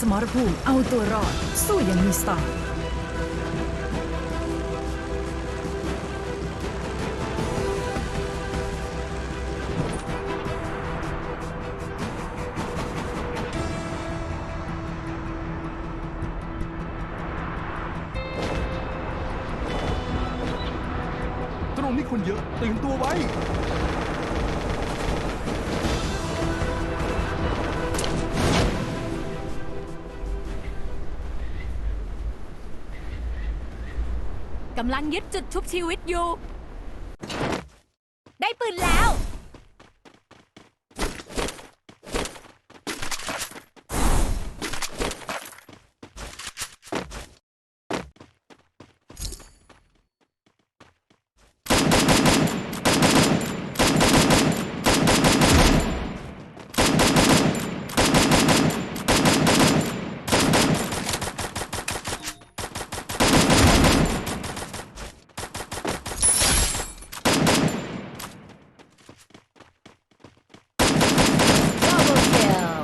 สมรภูมิเอาตัวรอด สู้อย่างมีสไตล์ตรงนี้คนเยอะตื่นตัวไว้ กำลังยึดจุดชุบชีวิตอยู่ ได้ปืนแล้ว Double kill.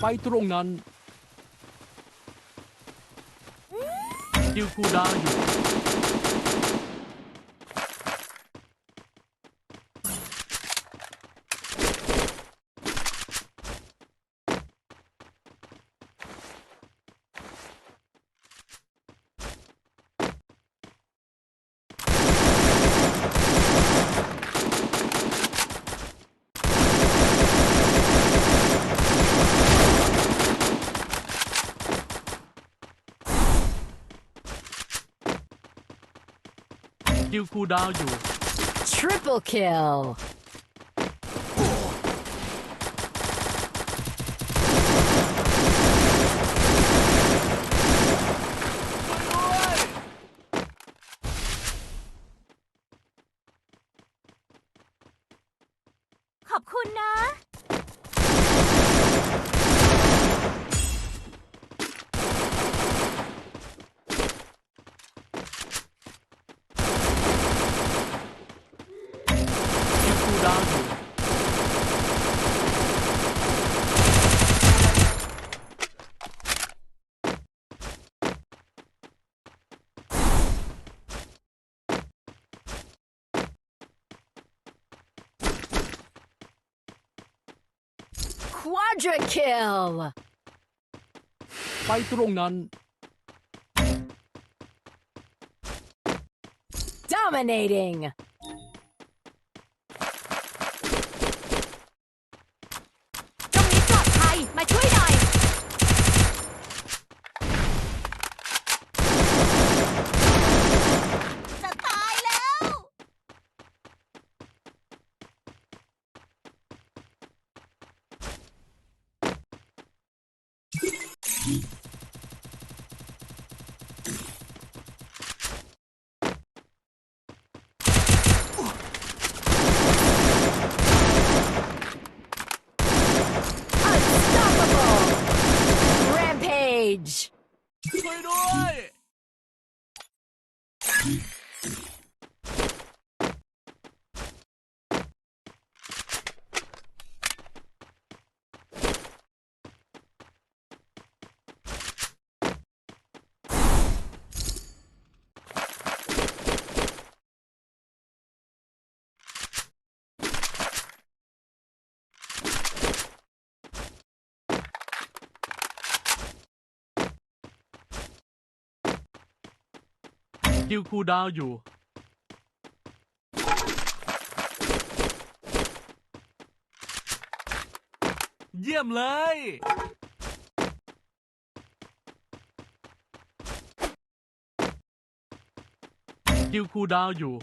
ไปตรงนั้นดิวคูลดาวน์อยู่ ดิวคูลดาวน์อยู่ Triple kill. ขอบคุณนะ Quadra kill. ไปตรงนั้น Dominating. Rampage. ช่วยด้วย ดิวคูลดาวน์อยู่ เยี่ยมเลยดิวคูลดาวน์อยู่